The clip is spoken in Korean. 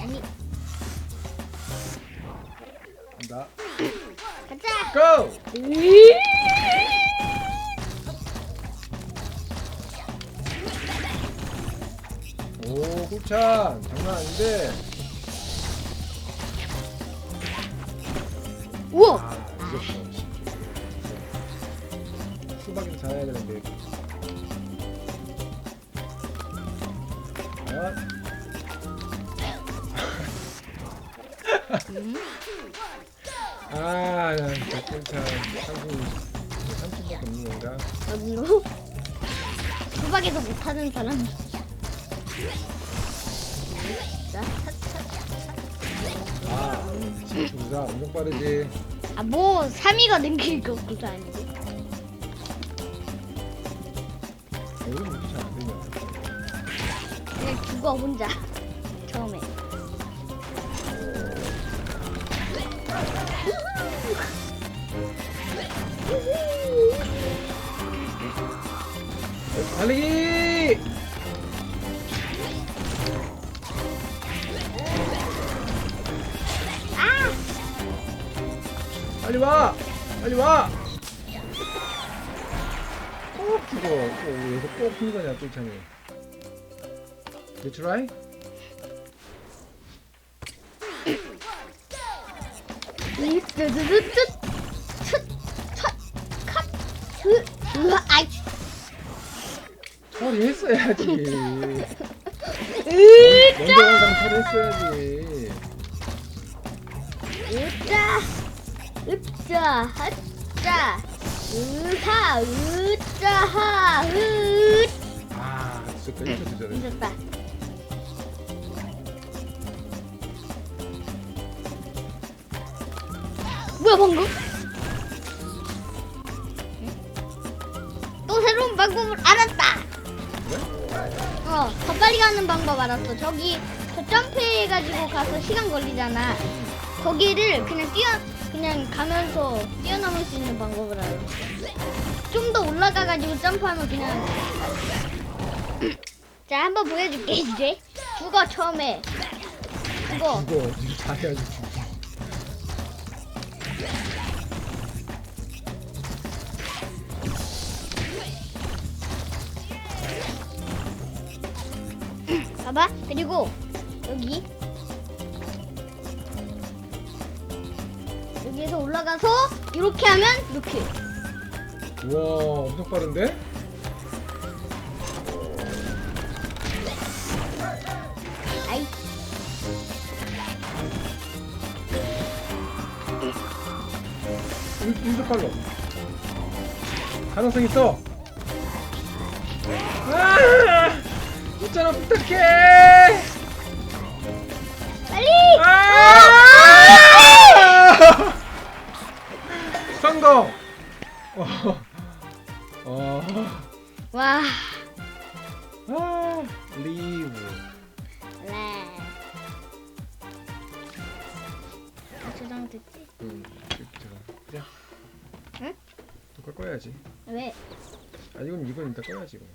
아니 간다. 가자. 고! 오, 꿀찬. 장난 아닌데. 우와. 아, 이겼어. 수박이 잘해야 되는데. 아, 음. 아, 난 꿀찬. 30, 30밖에 없는 건가? 어디로? 수박에서 못하는 사람. 자. 아, 진짜 엄청 빠르지. 아, 뭐 3위가 넘길 것도 아니 고. 여기 뭐 잘안 되냐. 그냥 죽어 혼자. 처음에. 달리기! 아! 빨리 와! 빨리 와! 꼭 죽어. 또 여기서 꼭 죽는 거냐. Did you try? 뜨뜨뜨뜨 컷! 으, 으아, 아이, 처리했어야지. 으, 먼저 항상 처리했어야지. 으짜, 으짜, 하짜, 으하, 으 짜하, 으. 아, 진짜 끝이 되잖아. 잊었다. 뭐야 방금? 또 새로운 방법을 알았다. 어, 더 빨리 가는 방법 알았어. 저기 저 점프해가지고 가서 시간 걸리잖아. 거기를 그냥 뛰어 그냥 가면서 뛰어넘을 수 있는 방법을 알았어. 올라가가지고 점프하면 그냥. 자 한번 보여줄게 이제. 죽어 처음에. 죽어. 죽어. 이거 잘해야지 죽어. 봐봐. 그리고 여기. 여기에서 올라가서 이렇게 하면 이렇게 우와, 엄청 빠른데? 아이 일- 일도 빨라. 가능성 있어. 아! 있잖아 부탁해. 빨리 아! 성공. 어. 어. 와 아, 리브. 네. 저장 됐지? 음, 잠깐. 그냥. 응? 또꺼 꺼야지. 왜? 아 이건 이건 이따 꺼야지 이거.